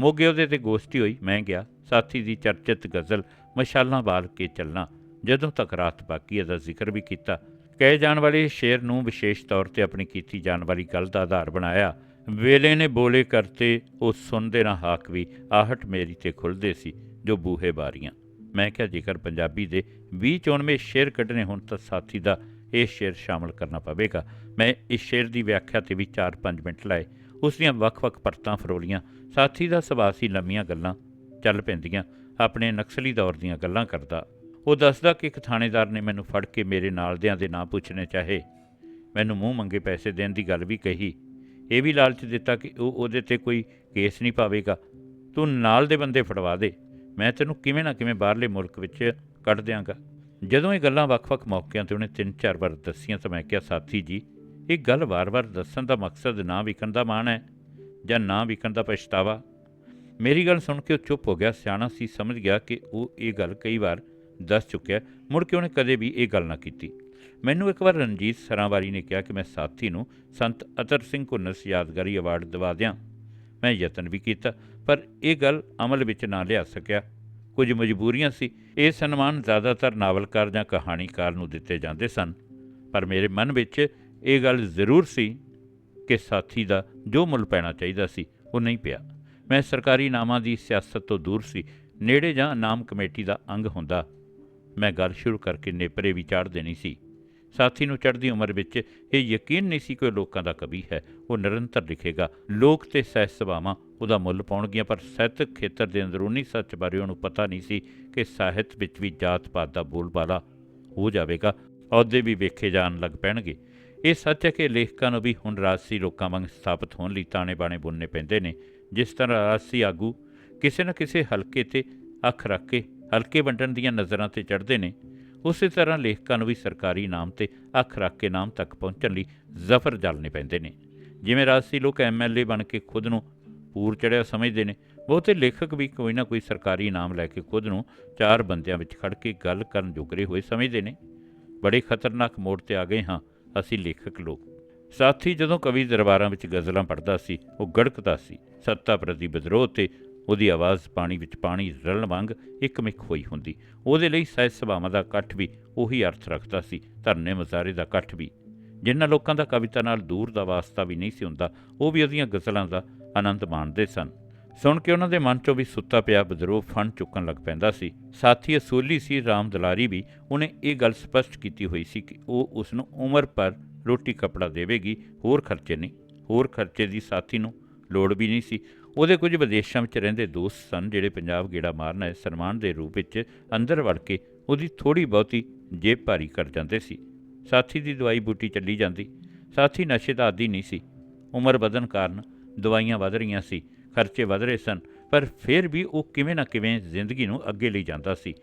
ਮੋਗੇ ਉਹਦੇ ਤੇ ਗੋਸ਼ਟੀ ਹੋਈ, ਮੈਂ ਗਿਆ। ਸਾਥੀ ਦੀ ਚਰਚਿਤ ਗਜ਼ਲ ਮਸ਼ਾਲਾਂ ਬਾਲ ਕੇ ਚੱਲਣਾ। ਜਦੋਂ ਤੱਕ ਰਾਤ ਬਾਕੀ ਇਹਦਾ ਜ਼ਿਕਰ ਵੀ ਕੀਤਾ। ਕਹੇ ਜਾਣ ਵਾਲੇ ਸ਼ੇਰ ਨੂੰ ਵਿਸ਼ੇਸ਼ ਤੌਰ ਤੇ ਆਪਣੀ ਕੀਤੀ ਜਾਣ ਵਾਲੀ ਗੱਲ ਦਾ ਆਧਾਰ ਬਣਾਇਆ। ਵੇਲੇ ਨੇ ਬੋਲੇ ਕਰਤੇ, ਉਹ ਸੁਣਦੇ ਨਾ ਹਾਕ ਵੀ ਆਹਟ ਮੇਰੀ ਤੇ ਖੁੱਲਦੇ ਸੀ, ਜੋ ਬੂਹੇ ਬਾਰੀਆਂ। ਮੈਂ ਕਿਹਾ, ਜੇਕਰ ਪੰਜਾਬੀ ਦੇ 20 ਚੋਣਵੇਂ ਸ਼ੇਰ ਕੱਢਣੇ ਹੁਣ ਤਾਂ ਸਾਥੀ ਦਾ ਇਹ ਸ਼ੇਰ ਸ਼ਾਮਲ ਕਰਨਾ ਪਵੇਗਾ। ਮੈਂ ਇਸ ਸ਼ੇਰ ਦੀ ਵਿਆਖਿਆ ਤੇ ਵੀ 4-5 ਮਿੰਟ ਲਾਏ। ਉਸ ਦੀਆਂ ਵੱਖ-ਵੱਖ ਪਰਤਾਂ ਫਰੋਲੀਆਂ। ਸਾਥੀ ਦਾ ਸੁਭਾਅ ਸੀ ਲੰਮੀਆਂ ਗੱਲਾਂ ਚੱਲ ਪੈਂਦੀਆਂ। ਆਪਣੇ ਨਕਸਲੀ ਦੌਰ ਦੀਆਂ ਗੱਲਾਂ ਕਰਦਾ। ਉਹ ਦੱਸਦਾ ਕਿ ਇੱਕ ਥਾਣੇਦਾਰ ਨੇ ਮੈਨੂੰ ਫੜ ਕੇ ਮੇਰੇ ਨਾਲਦਿਆਂ ਦੇ ਨਾਂ ਪੁੱਛਣੇ ਚਾਹੇ। ਮੈਨੂੰ ਮੂੰਹ ਮੰਗੇ ਪੈਸੇ ਦੇਣ ਦੀ ਗੱਲ ਵੀ ਕਹੀ। ਇਹ ਵੀ ਲਾਲਚ ਦਿੱਤਾ ਕਿ ਉਹ ਉਹਦੇ ਤੇ ਕੋਈ ਕੇਸ ਨਹੀਂ ਪਾਵੇਗਾ। ਤੂੰ ਨਾਲ ਦੇ ਬੰਦੇ ਫੜਵਾ ਦੇ। ਮੈਂ ਤੈਨੂੰ ਕਿਵੇਂ ਨਾ ਕਿਵੇਂ ਬਾਹਰਲੇ ਮੁਲਕ ਵਿੱਚ ਕੱਢ ਦਿਆਂਗਾ। ਜਦੋਂ ਇਹ ਗੱਲਾਂ ਵੱਖ-ਵੱਖ ਮੌਕਿਆਂ ਤੇ ਉਹਨੇ ਤਿੰਨ ਚਾਰ ਵਾਰ ਦੱਸੀਆਂ ਤਾਂ ਮੈਂ ਕਿਹਾ, ਸਾਥੀ ਜੀ, ਇਹ ਗੱਲ ਵਾਰ-ਵਾਰ ਦੱਸਣ ਦਾ ਮਕਸਦ ਨਾ ਵਿਕਣ ਦਾ ਮਾਣ ਹੈ ਜਾਂ ਨਾ ਵਿਕਣ ਦਾ ਪਛਤਾਵਾ? ਮੇਰੀ ਗੱਲ ਸੁਣ ਕੇ ਉਹ ਚੁੱਪ ਹੋ ਗਿਆ। ਸਿਆਣਾ ਸੀ, ਸਮਝ ਗਿਆ ਕਿ ਉਹ ਇਹ ਗੱਲ ਕਈ ਵਾਰ ਦੱਸ ਚੁੱਕਿਆ। ਮੁੜ ਕੇ ਉਹਨੇ ਕਦੇ ਵੀ ਇਹ ਗੱਲ ਨਾ ਕੀਤੀ। ਮੈਨੂੰ ਇੱਕ ਵਾਰ ਰਣਜੀਤ ਸਰਾਂਵਾਰੀ ਨੇ ਕਿਹਾ ਕਿ ਮੈਂ ਸਾਥੀ ਨੂੰ ਸੰਤ ਅਤਰ ਸਿੰਘ ਕੁੰਨਸ ਯਾਦਗਾਰੀ ਅਵਾਰਡ ਦਿਵਾ ਦਿਆਂ। ਮੈਂ ਯਤਨ ਵੀ ਕੀਤਾ, ਪਰ ਇਹ ਗੱਲ ਅਮਲ ਵਿੱਚ ਨਾ ਲਿਆ ਸਕਿਆ। ਕੁਝ ਮਜਬੂਰੀਆਂ ਸੀ। ਇਹ ਸਨਮਾਨ ਜ਼ਿਆਦਾਤਰ ਨਾਵਲਕਾਰ ਜਾਂ ਕਹਾਣੀਕਾਰ ਨੂੰ ਦਿੱਤੇ ਜਾਂਦੇ ਸਨ। ਪਰ ਮੇਰੇ ਮਨ ਵਿੱਚ ਇਹ ਗੱਲ ਜ਼ਰੂਰ ਸੀ ਕਿ ਸਾਥੀ ਦਾ ਜੋ ਮੁੱਲ ਪੈਣਾ ਚਾਹੀਦਾ ਸੀ, ਉਹ ਨਹੀਂ ਪਿਆ। ਮੈਂ ਸਰਕਾਰੀ ਨਾਮਾਂ ਦੀ ਸਿਆਸਤ ਤੋਂ ਦੂਰ ਸੀ। ਨੇੜੇ ਜਾਂ ਨਾਮ ਕਮੇਟੀ ਦਾ ਅੰਗ ਹੁੰਦਾ, ਮੈਂ ਗੱਲ ਸ਼ੁਰੂ ਕਰਕੇ ਨੇਪਰੇ ਵੀ ਚਾੜ ਦੇਣੀ ਸੀ। ਸਾਥੀ ਨੂੰ ਚੜ੍ਹਦੀ ਉਮਰ ਵਿੱਚ ਇਹ ਯਕੀਨ ਨਹੀਂ ਸੀ ਕਿ ਉਹ ਲੋਕਾਂ ਦਾ ਕਵੀ ਹੈ। ਉਹ ਨਿਰੰਤਰ ਲਿਖੇਗਾ, ਲੋਕ ਤੇ ਸਹਿਜ ਸਭਾਵਾਂ, ਉਹਦਾ ਮੁੱਲ ਪਾਉਣਗੀਆਂ, ਪਰ ਸਾਹਿਤਕ ਖੇਤਰ ਦੇ ਅੰਦਰੂਨੀ ਸੱਚ ਬਾਰੇ ਉਹਨੂੰ ਪਤਾ ਨਹੀਂ ਸੀ ਕਿ ਸਾਹਿਤ ਵਿੱਚ ਵੀ ਜਾਤ-ਪਾਤ ਦਾ ਬੋਲਬਾਲਾ ਹੋ ਜਾਵੇਗਾ। ਅਹੁਦੇ ਵੀ ਵੇਖੇ ਜਾਣ ਲੱਗ ਪੈਣਗੇ। ਇਹ ਸੱਚ ਹੈ ਕਿ ਲੇਖਕਾਂ ਨੂੰ ਵੀ ਹੁਣ ਰਾਜਸੀ ਲੋਕਾਂ ਵਾਂਗ ਸਥਾਪਿਤ ਹੋਣ ਲਈ ਤਾਣੇ ਬਾਣੇ ਬੁਣਨੇ ਪੈਂਦੇ ਨੇ। ਜਿਸ ਤਰ੍ਹਾਂ ਰਾਜਸੀ ਆਗੂ ਕਿਸੇ ਨਾ ਕਿਸੇ ਹਲਕੇ ਤੇ ਅੱਖ ਰੱਖ ਕੇ ਹਲਕੇ ਵੰਡਣ ਦੀਆਂ ਨਜ਼ਰਾਂ ਤੇ ਚੜ੍ਹਦੇ ਨੇ ਉਸੇ ਤਰ੍ਹਾਂ ਲੇਖਕਾਂ ਨੂੰ ਵੀ ਸਰਕਾਰੀ ਨਾਮ ਤੇ ਅੱਖ ਰੱਖ ਕੇ ਨਾਮ ਤੱਕ ਪਹੁੰਚਣ ਲਈ ਜ਼ਫਰ ਜਲਨੇ ਪੈਂਦੇ ਨੇ। ਜਿਵੇਂ ਰਾਜਸੀ ਲੋਕ ਐਮਐਲਏ ਬਣ ਕੇ ਖੁਦ ਨੂੰ ਪੂਰ ਚੜਿਆ ਸਮਝਦੇ ਨੇ, ਬਹੁਤੇ ਲੇਖਕ ਵੀ ਕੋਈ ਨਾ ਕੋਈ ਸਰਕਾਰੀ ਨਾਮ ਲੈ ਕੇ ਖੁਦ ਨੂੰ ਚਾਰ ਬੰਦਿਆਂ ਵਿੱਚ ਖੜ ਕੇ ਗੱਲ ਕਰਨ ਜੋਗਰੇ ਹੋਏ ਸਮਝਦੇ ਨੇ। ਬੜੇ ਖਤਰਨਾਕ ਮੋੜ ਤੇ ਆ ਗਏ ਹਾਂ ਅਸੀਂ ਲੇਖਕ ਲੋਕ। ਸਾਥੀ ਜਦੋਂ ਕਵੀ ਦਰਬਾਰਾਂ ਵਿੱਚ ਗਜ਼ਲਾਂ ਪੜ੍ਹਦਾ ਸੀ, ਉਹ ਗੜਕਦਾ ਸੀ। ਸੱਤਾ ਪ੍ਰਤੀ ਵਿਦਰੋਹ ਤੇ ਉਹਦੀ ਆਵਾਜ਼ ਪਾਣੀ ਵਿੱਚ ਪਾਣੀ ਰਲਣ ਵਾਂਗ ਇੱਕਮਿਕ ਹੋਈ ਹੁੰਦੀ। ਉਹਦੇ ਲਈ ਸਹਿਜ ਸਭਾਵਾਂ ਦਾ ਇਕੱਠ ਵੀ ਉਹੀ ਅਰਥ ਰੱਖਦਾ ਸੀ, ਧਰਨੇ ਮਜ਼ਾਰੇ ਦਾ ਇਕੱਠ ਵੀ। ਜਿਨ੍ਹਾਂ ਲੋਕਾਂ ਦਾ ਕਵਿਤਾ ਨਾਲ ਦੂਰ ਦਾ ਵਾਸਤਾ ਵੀ ਨਹੀਂ ਸੀ ਹੁੰਦਾ, ਉਹ ਵੀ ਉਹਦੀਆਂ ਗਜ਼ਲਾਂ ਦਾ ਆਨੰਦ ਮਾਣਦੇ ਸਨ। ਸੁਣ ਕੇ ਉਹਨਾਂ ਦੇ ਮਨ 'ਚੋਂ ਵੀ ਸੁੱਤਾ ਪਿਆ ਬਦਰੋਹ ਫਣ ਚੁੱਕਣ ਲੱਗ ਪੈਂਦਾ ਸੀ। ਸਾਥੀ ਅਸੂਲੀ ਸੀ ਰਾਮ ਦੁਲਾਰੀ ਵੀ, ਉਹਨੇ ਇਹ ਗੱਲ ਸਪਸ਼ਟ ਕੀਤੀ ਹੋਈ ਸੀ ਕਿ ਉਹ ਉਸ ਨੂੰ ਉਮਰ ਪਰ ਰੋਟੀ ਕਪੜਾ ਦੇਵੇਗੀ, ਹੋਰ ਖਰਚੇ ਨਹੀਂ। ਹੋਰ ਖਰਚੇ ਦੀ ਸਾਥੀ ਨੂੰ ਲੋੜ ਵੀ ਨਹੀਂ ਸੀ। ਉਹਦੇ ਕੁਝ ਵਿਦੇਸ਼ਾਂ ਵਿੱਚ ਰਹਿੰਦੇ ਦੋਸਤ ਸਨ ਜਿਹੜੇ ਪੰਜਾਬ ਗੇੜਾ ਮਾਰਨ ਹੈ ਸਨਮਾਨ ਦੇ ਰੂਪ ਵਿੱਚ ਅੰਦਰ ਵੜ ਕੇ ਉਹਦੀ ਥੋੜੀ ਬਹੁਤੀ ਜੇਬ ਭਾਰੀ ਕਰ ਜਾਂਦੇ ਸੀ। ਸਾਥੀ ਦੀ ਦਵਾਈ ਬੂਟੀ ਚੱਲੀ ਜਾਂਦੀ। ਸਾਥੀ ਨਸ਼ੇ ਦਾ ਆਦੀ ਨਹੀਂ ਸੀ। ਉਮਰ ਵਧਣ ਕਾਰਨ ਦਵਾਈਆਂ ਵਧ ਰਹੀਆਂ ਸੀ, ਖਰਚੇ ਵਧ ਰਹੇ ਸਨ, ਪਰ ਫਿਰ ਵੀ ਉਹ ਕਿਵੇਂ ਨਾ ਕਿਵੇਂ ਜ਼ਿੰਦਗੀ ਨੂੰ ਅੱਗੇ ਲਈ ਜਾਂਦਾ ਸੀ।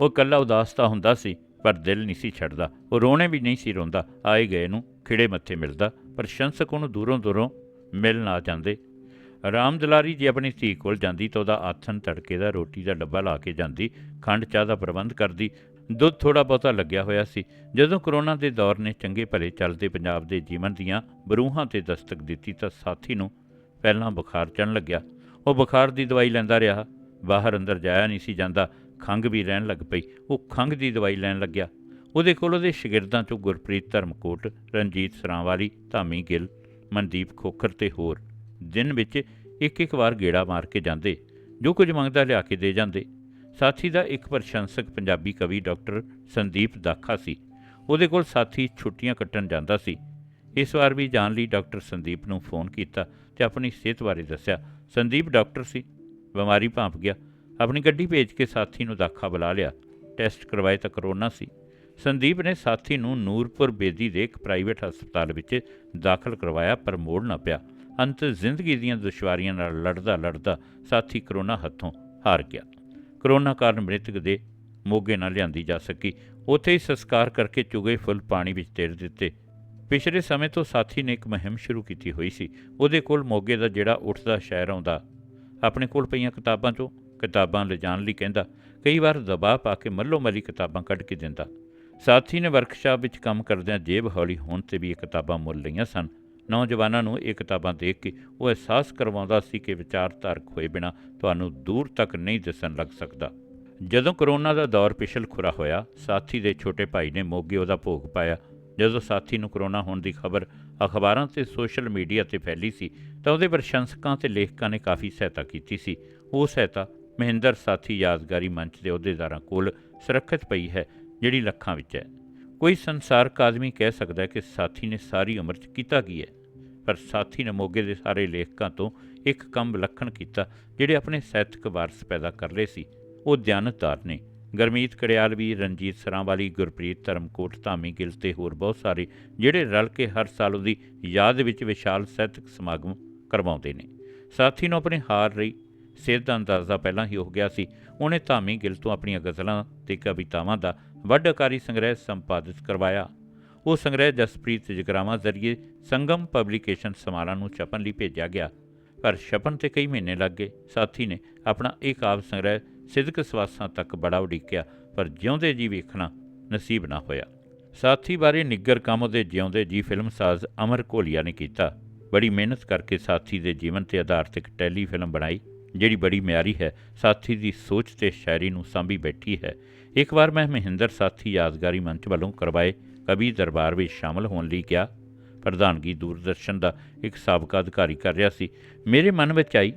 ਉਹ ਇਕੱਲਾ ਉਦਾਸ ਤਾਂ ਹੁੰਦਾ ਸੀ, ਪਰ ਦਿਲ ਨਹੀਂ ਸੀ ਛੱਡਦਾ। ਉਹ ਰੋਣੇ ਵੀ ਨਹੀਂ ਸੀ ਰੋਂਦਾ। ਆਏ ਗਏ ਨੂੰ ਖਿੜੇ ਮੱਥੇ ਮਿਲਦਾ ਪ੍ਰਸ਼ੰਸਕ ਉਹਨੂੰ ਦੂਰੋਂ ਦੂਰੋਂ ਮਿਲਣ ਆ ਜਾਂਦੇ। ਰਾਮ ਦੁਲਾਰੀ ਜੇ ਆਪਣੀ ਧੀ ਕੋਲ ਜਾਂਦੀ ਤਾਂ ਉਹਦਾ ਆਥਨ ਤੜਕੇ ਦਾ, ਰੋਟੀ ਦਾ ਡੱਬਾ ਲਾ ਕੇ ਜਾਂਦੀ, ਖੰਡ ਚਾਹ ਦਾ ਪ੍ਰਬੰਧ ਕਰਦੀ, ਦੁੱਧ ਥੋੜਾ ਬਹੁਤਾ ਲੱਗਿਆ ਹੋਇਆ ਸੀ। ਜਦੋਂ ਕਰੋਨਾ ਦੇ ਦੌਰ ਨੇ ਚੰਗੇ ਭਲੇ ਚੱਲਦੇ ਪੰਜਾਬ ਦੇ ਜੀਵਨ ਦੀਆਂ ਬਰੂਹਾਂ ਤੇ ਦਸਤਕ ਦਿੱਤੀ ਤਾਂ ਸਾਥੀ ਨੂੰ ਪਹਿਲਾਂ ਬੁਖਾਰ ਚੜਨ ਲੱਗਿਆ। ਉਹ ਬੁਖਾਰ ਦੀ ਦਵਾਈ ਲੈਂਦਾ ਰਿਹਾ। ਬਾਹਰ ਅੰਦਰ ਜਾਇਆ ਨਹੀਂ ਸੀ ਜਾਂਦਾ। ਖੰਘ ਵੀ ਰਹਿਣ ਲੱਗ ਪਈ। ਉਹ ਖੰਘ ਦੀ ਦਵਾਈ ਲੈਣ ਲੱਗਿਆ। ਉਹਦੇ ਕੋਲ ਉਹਦੇ ਸ਼ਾਗਿਰਦਾਂ ਚੋਂ ਗੁਰਪ੍ਰੀਤ ਧਰਮਕੋਟ, ਰਣਜੀਤ ਸਰਾਂਵਾਲੀ, ਧਾਮੀ ਗਿੱਲ, ਮਨਦੀਪ ਖੋਖਰ ਤੇ ਹੋਰ ਦਿਨ ਵਿੱਚ ਇੱਕ ਇੱਕ ਵਾਰ ਗੇੜਾ ਮਾਰ ਕੇ ਜਾਂਦੇ, ਜੋ ਕੁਝ ਮੰਗਦਾ ਲਿਆ ਕੇ ਦੇ ਜਾਂਦੇ। ਸਾਥੀ ਦਾ ਇੱਕ ਪ੍ਰਸ਼ੰਸਕ ਪੰਜਾਬੀ ਕਵੀ ਡਾਕਟਰ ਸੰਦੀਪ ਦਾਖਾ ਸੀ। ਉਹਦੇ ਕੋਲ ਸਾਥੀ ਛੁੱਟੀਆਂ ਕੱਟਣ ਜਾਂਦਾ ਸੀ। ਇਸ ਵਾਰ ਵੀ ਜਾਣ ਲਈ ਡਾਕਟਰ ਸੰਦੀਪ ਨੂੰ ਫੋਨ ਕੀਤਾ ਤੇ ਆਪਣੀ ਸਿਹਤ ਬਾਰੇ ਦੱਸਿਆ, ਸੰਦੀਪ, ਡਾਕਟਰ ਸੀ। ਬਿਮਾਰੀ ਭਾਂਪ ਗਿਆ। ਆਪਣੀ ਗੱਡੀ ਭੇਜ ਕੇ ਸਾਥੀ ਨੂੰ ਦਾਖਾ ਬੁਲਾ ਲਿਆ। ਟੈਸਟ ਕਰਵਾਏ ਤਾਂ ਕਰੋਨਾ ਸੀ। ਸੰਦੀਪ ਨੇ ਸਾਥੀ ਨੂੰ ਨੂਰਪੁਰ ਬੇਦੀ ਦੇ ਇੱਕ ਪ੍ਰਾਈਵੇਟ ਹਸਪਤਾਲ ਵਿੱਚ ਦਾਖਲ ਕਰਵਾਇਆ ਪਰ ਮੋੜ ਨਾ ਪਿਆ। ਅੰਤ ਜ਼ਿੰਦਗੀ ਦੀਆਂ ਦੁਸ਼ਵਾਰੀਆਂ ਨਾਲ ਲੜਦਾ ਲੜਦਾ ਸਾਥੀ ਕਰੋਨਾ ਹੱਥੋਂ ਹਾਰ ਗਿਆ। ਕਰੋਨਾ ਕਾਰਨ ਮ੍ਰਿਤਕ ਦੇ ਮੋਗੇ ਨਾਲ ਲਿਆਂਦੀ ਜਾ ਸਕੀ। ਉੱਥੇ ਹੀ ਸੰਸਕਾਰ ਕਰਕੇ ਚੁਗੇ ਫੁੱਲ ਪਾਣੀ ਵਿੱਚ ਤੇਰ ਦਿੱਤੇ। ਪਿਛਲੇ ਸਮੇਂ ਤੋਂ ਸਾਥੀ ਨੇ ਇੱਕ ਮੁਹਿੰਮ ਸ਼ੁਰੂ ਕੀਤੀ ਹੋਈ ਸੀ। ਉਹਦੇ ਕੋਲ ਮੋਗੇ ਦਾ ਜਿਹੜਾ ਉੱਠਦਾ ਸ਼ਹਿਰ ਆਉਂਦਾ, ਆਪਣੇ ਕੋਲ ਪਈਆਂ ਕਿਤਾਬਾਂ 'ਚੋਂ ਕਿਤਾਬਾਂ ਲਿਜਾਣ ਲਈ ਕਹਿੰਦਾ, ਕਈ ਵਾਰ ਦਬਾਅ ਪਾ ਕੇ ਮੱਲੋ ਮੱਲੀ ਕਿਤਾਬਾਂ ਕੱਢ ਕੇ ਦਿੰਦਾ। ਸਾਥੀ ਨੇ ਵਰਕਸ਼ਾਪ ਵਿੱਚ ਕੰਮ ਕਰਦਿਆਂ ਜੇਬ ਹੌਲੀ ਹੋਣ ਤੇ ਵੀ ਇਹ ਕਿਤਾਬਾਂ ਮੁੱਲ ਲਈਆਂ ਸਨ। ਨੌਜਵਾਨਾਂ ਨੂੰ ਇਹ ਕਿਤਾਬਾਂ ਦੇਖ ਕੇ ਉਹ ਅਹਿਸਾਸ ਕਰਵਾਉਂਦਾ ਸੀ ਕਿ ਵਿਚਾਰਧਾਰਕ ਹੋਏ ਬਿਨਾ ਤੁਹਾਨੂੰ ਦੂਰ ਤੱਕ ਨਹੀਂ ਦਿਸਣ ਲੱਗ ਸਕਦਾ। ਜਦੋਂ ਕਰੋਨਾ ਦਾ ਦੌਰ ਪਿਛਲ ਖੁਰਾ ਹੋਇਆ, ਸਾਥੀ ਦੇ ਛੋਟੇ ਭਾਈ ਨੇ ਮੋਗੇ ਉਹਦਾ ਭੋਗ ਪਾਇਆ। ਜਦੋਂ ਸਾਥੀ ਨੂੰ ਕਰੋਨਾ ਹੋਣ ਦੀ ਖਬਰ ਅਖਬਾਰਾਂ ਤੇ ਸੋਸ਼ਲ ਮੀਡੀਆ ਤੇ ਫੈਲੀ ਸੀ, ਤਾਂ ਉਹਦੇ ਪ੍ਰਸ਼ੰਸਕਾਂ ਤੇ ਲੇਖਕਾਂ ਨੇ ਕਾਫੀ ਸਹਾਇਤਾ ਕੀਤੀ ਸੀ। ਉਹ ਸਹਾਇਤਾ ਮਹਿੰਦਰ ਸਾਥੀ ਯਾਦਗਾਰੀ ਮੰਚ ਦੇ ਅਹੁਦੇਦਾਰਾਂ ਕੋਲ ਸੁਰੱਖਿਅਤ ਪਈ ਹੈ, ਜਿਹੜੀ ਲੱਖਾਂ ਵਿੱਚ ਹੈ। ਕੋਈ ਸੰਸਾਰਕ ਆਦਮੀ ਕਹਿ ਸਕਦਾ ਹੈ ਕਿ ਸਾਥੀ ਨੇ ਸਾਰੀ ਉਮਰ 'ਚ ਕੀਤਾ ਕੀ ਹੈ? ਪਰ ਸਾਥੀ ਨੇ ਮੋਗੇ ਦੇ ਸਾਰੇ ਲੇਖਕਾਂ ਤੋਂ ਇੱਕ ਕੰਮ ਵਿਲੱਖਣ ਕੀਤਾ, ਜਿਹੜੇ ਆਪਣੇ ਸਾਹਿਤਕ ਵਾਰਸ ਪੈਦਾ ਕਰ ਰਹੇ ਸੀ। ਉਹ ਦਿਆਨਤਦਾਰ ਨੇ। ਗਰਮੀਤ ਕੜਿਆਲ ਵੀ, ਰਣਜੀਤ ਸਰਾਂਵਾਲੀ, ਗੁਰਪ੍ਰੀਤ ਧਰਮਕੋਟ, ਧਾਮੀ ਗਿੱਲ ਤੇ ਹੋਰ ਬਹੁਤ ਸਾਰੇ, ਜਿਹੜੇ ਰਲ ਕੇ ਹਰ ਸਾਲ ਉਹਦੀ ਯਾਦ ਵਿੱਚ ਵਿਸ਼ਾਲ ਸਾਹਿਤਕ ਸਮਾਗਮ ਕਰਵਾਉਂਦੇ ਨੇ। ਸਾਥੀ ਨੂੰ ਆਪਣੇ ਹਾਰ ਰਹੀ ਸਿਹਤ ਦਾ ਅੰਦਾਜ਼ਾ ਪਹਿਲਾਂ ਹੀ ਹੋ ਗਿਆ ਸੀ। ਉਹਨੇ ਧਾਮੀ ਗਿੱਲ ਤੋਂ ਆਪਣੀਆਂ ਗਜ਼ਲਾਂ ਤੇ ਕਵਿਤਾਵਾਂ ਦਾ ਵੱਡਕਾਰੀ ਸੰਗ੍ਰਹਿ ਸੰਪਾਦਿਤ ਕਰਵਾਇਆ। ਉਹ ਸੰਗ੍ਰਹਿ ਜਸਪ੍ਰੀਤ ਜਗਰਾਵਾਂ ਜ਼ਰੀਏ ਸੰਗਮ ਪਬਲੀਕੇਸ਼ਨ ਸਮਾਲਾ ਨੂੰ ਛਪਣ ਲਈ ਭੇਜਿਆ ਗਿਆ। ਪਰ ਛਪਣ ਤੇ ਕਈ ਮਹੀਨੇ ਲੱਗ ਗਏ। ਸਾਥੀ ਨੇ ਆਪਣਾ ਇਹ ਕਾਵਿ ਸੰਗ੍ਰਹਿ ਸਿਦਕ ਸਵਾਸਾਂ ਤੱਕ ਬੜਾ ਉਡੀਕਿਆ, ਪਰ ਜਿਉਂਦੇ ਜੀ ਵੇਖਣਾ ਨਸੀਬ ਨਾ ਹੋਇਆ। ਸਾਥੀ ਬਾਰੇ ਨਿੱਗਰ ਕੰਮ ਦੇ ਜਿਉਂਦੇ ਜੀ ਫਿਲਮਸਾਜ਼ ਅਮਰ ਕੋਲੀਆ ਨੇ ਕੀਤਾ। ਬੜੀ ਮਿਹਨਤ ਕਰਕੇ ਸਾਥੀ ਦੇ ਜੀਵਨ ਤੇ ਆਧਾਰਿਤ ਇੱਕ ਟੈਲੀਫਿਲਮ ਬਣਾਈ, ਜਿਹੜੀ ਬੜੀ ਮਿਆਰੀ ਹੈ। ਸਾਥੀ ਦੀ ਸੋਚ ਤੇ ਸ਼ਾਇਰੀ ਨੂੰ ਸਾਂਭੀ ਬੈਠੀ ਹੈ। ਇੱਕ ਵਾਰ ਮੈਂ ਮਹਿੰਦਰ ਸਾਥੀ ਯਾਦਗਾਰੀ ਮੰਚ ਵੱਲੋਂ ਕਰਵਾਏ ਕਵੀ ਦਰਬਾਰ ਵਿੱਚ ਸ਼ਾਮਲ ਹੋਣ ਲਈ ਗਿਆ ਪ੍ਰਧਾਨਗੀ ਦੂਰਦਰਸ਼ਨ ਦਾ ਇੱਕ ਸਾਬਕਾ ਅਧਿਕਾਰੀ ਕਰ ਰਿਹਾ ਸੀ। ਮੇਰੇ ਮਨ ਵਿੱਚ ਆਈ,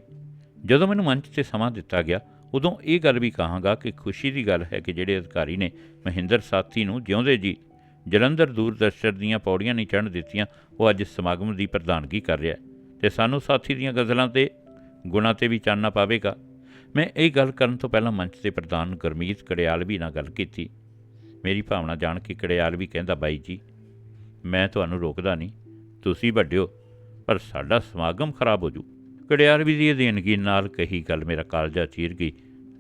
ਜਦੋਂ ਮੈਨੂੰ ਮੰਚ ਤੇ ਸਮਾਂ ਦਿੱਤਾ ਗਿਆ, ਉਦੋਂ ਇਹ ਗੱਲ ਵੀ ਕਹਾਂਗਾ ਕਿ ਖੁਸ਼ੀ ਦੀ ਗੱਲ ਹੈ ਕਿ ਜਿਹੜੇ ਅਧਿਕਾਰੀ ਨੇ ਮਹਿੰਦਰ ਸਾਥੀ ਨੂੰ ਜਿਉਂਦੇ ਜੀ, ਜਲੰਧਰ ਦੂਰਦਰਸ਼ਨ ਦੀਆਂ ਪੌੜੀਆਂ ਨਹੀਂ ਚੜ੍ਹਨ ਦਿੱਤੀਆਂ, ਉਹ ਅੱਜ ਸਮਾਗਮ ਦੀ ਪ੍ਰਧਾਨਗੀ ਕਰ ਰਿਹਾ ਹੈ। ਤੇ ਸਾਨੂੰ ਸਾਥੀ ਦੀਆਂ ਗਜ਼ਲਾਂ ਤੇ ਗੁਣਾਂ ਤੇ ਵੀ ਚਾਨਣਾ ਪਾਵੇਗਾ। ਮੈਂ ਇਹ ਗੱਲ ਕਰਨ ਤੋਂ ਪਹਿਲਾਂ ਮੰਚ ਦੇ ਪ੍ਰਧਾਨ ਗੁਰਮੀਤ ਕੜਿਆਲ ਵੀ ਨਾਲ ਗੱਲ ਕੀਤੀ। ਮੇਰੀ ਭਾਵਨਾ ਜਾਣ ਕੇ ਕੜਿਆਲ ਵੀ ਕਹਿੰਦਾ, ਬਾਈ ਜੀ, ਮੈਂ ਤੁਹਾਨੂੰ ਰੋਕਦਾ ਨਹੀਂ, ਤੁਸੀਂ ਵੱਡਿਓ, ਪਰ ਸਾਡਾ ਸਮਾਗਮ ਖਰਾਬ ਹੋ ਜੂ। ਕੜਿਆਲ ਵੀ ਦੀ ਅਧੀਨਗੀ ਨਾਲ ਕਹੀ ਗੱਲ ਮੇਰਾ ਕਾਲਜਾ ਚੀਰ ਗਈ।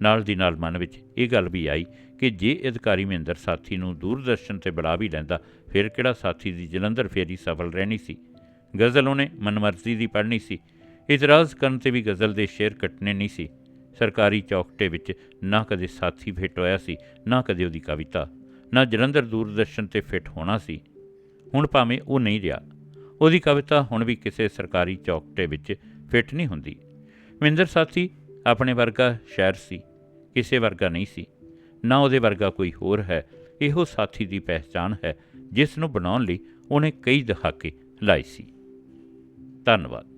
ਨਾਲ ਦੀ ਨਾਲ ਮਨ ਵਿੱਚ ਇਹ ਗੱਲ ਵੀ ਆਈ ਕਿ ਜੇ ਅਧਿਕਾਰੀ ਮਹਿੰਦਰ ਸਾਥੀ ਨੂੰ ਦੂਰਦਰਸ਼ਨ ਤੇ ਬੁਲਾ ਵੀ ਲੈਂਦਾ, ਫਿਰ ਕਿਹੜਾ ਸਾਥੀ ਦੀ ਜਲੰਧਰ ਫੇਰੀ ਸਫਲ ਰਹਿਣੀ ਸੀ? ਗਜ਼ਲ ਉਹਨੇ ਮਨਮਰਜ਼ੀ ਦੀ ਪੜ੍ਹਨੀ ਸੀ। ਇਤਰਾਜ਼ ਕਰਨ ਤੇ ਵੀ ਗਜ਼ਲ ਦੇ ਸ਼ੇਰ ਕੱਟਣੇ ਨਹੀਂ ਸੀ। ਸਰਕਾਰੀ ਚੌਕਟੇ ਵਿੱਚ ਨਾ ਕਦੇ ਸਾਥੀ ਫਿੱਟ ਹੋਇਆ ਸੀ, ਨਾ ਕਦੇ ਉਹਦੀ ਕਵਿਤਾ। ਨਾ ਜਲੰਧਰ ਦੂਰਦਰਸ਼ਨ ਤੇ ਫਿੱਟ ਹੋਣਾ ਸੀ। ਹੁਣ ਭਾਵੇਂ ਉਹ ਨਹੀਂ ਰਿਹਾ, ਉਹਦੀ ਕਵਿਤਾ ਹੁਣ ਵੀ ਕਿਸੇ ਸਰਕਾਰੀ ਚੌਕਟੇ ਵਿੱਚ ਫਿੱਟ ਨਹੀਂ ਹੁੰਦੀ। ਮਹਿੰਦਰ ਸਾਥੀ, ਆਪਣੇ ਵਰਗਾ ਸ਼ਾਇਰ ਸੀ, ਕਿਸੇ ਵਰਗਾ ਨਹੀਂ ਸੀ। ਨਾ ਉਹਦੇ ਵਰਗਾ ਕੋਈ ਹੋਰ ਹੈ, ਇਹੋ ਸਾਥੀ ਦੀ ਪਹਿਚਾਨ ਹੈ, ਜਿਸ ਨੂੰ ਬਣਾਉਣ ਲਈ ਉਹਨੇ ਕਈ ਦਹਾਕੇ ਲਾਏ ਸੀ। ਧੰਨਵਾਦ।